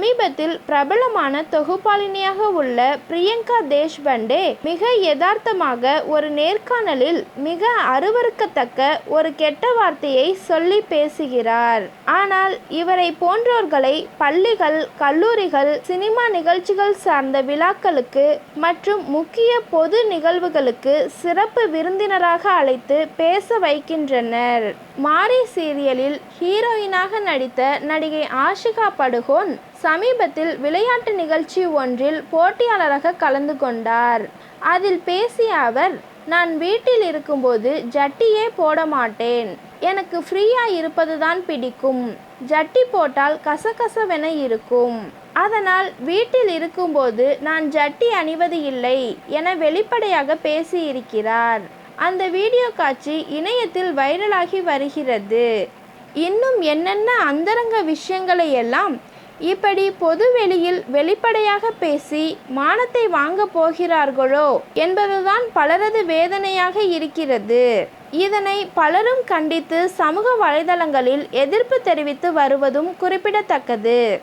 சமீபத்தில் பிரபலமான தொகுப்பாளினியாக உள்ள பிரியங்கா தேஷ்பண்டே மிக யதார்த்தமாக ஒரு நேர்காணலில் மிக அருவருக்கத்தக்க ஒரு கெட்ட வார்த்தையை சொல்லி பேசுகிறார். ஆனால் இவரை போன்றோர்களை பள்ளிகள் கல்லூரிகள் சினிமா நிகழ்ச்சிகள் சார்ந்த விழாக்களுக்கு மற்றும் முக்கிய பொது நிகழ்வுகளுக்கு சிறப்பு விருந்தினராக அழைத்து பேச வைக்கின்றனர். மாரி சீரியலில் ஹீரோயினாக நடித்த நடிகை ஆஷிகா படுகோன் சமீபத்தில் விளையாட்டு நிகழ்ச்சி ஒன்றில் போட்டியாளராக கலந்து கொண்டார். அதில் பேசிய அவர் நான் வீட்டில் இருக்கும்போது ஜட்டியே போட மாட்டேன் எனக்கு ஃப்ரீயா இருப்பதுதான் பிடிக்கும். ஜட்டி போட்டால் கசகசவென இருக்கும். அதனால் வீட்டில் இருக்கும்போது நான் ஜட்டி அணிவது இல்லை என வெளிப்படையாக பேசியிருக்கிறார். அந்த வீடியோ காட்சி இணையத்தில் வைரலாகி வருகிறது. இன்னும் என்னென்ன அந்தரங்க விஷயங்களை எல்லாம் இப்படி பொது வெளியில் வெளிப்படையாக பேசி மானத்தை வாங்க போகிறார்களோ என்பதுதான் பலரது வேதனையாக இருக்கிறது. இதனை பலரும் கண்டித்து சமூக வலைதளங்களில் எதிர்ப்பு தெரிவித்து வருவதும் குறிப்பிடத்தக்கது.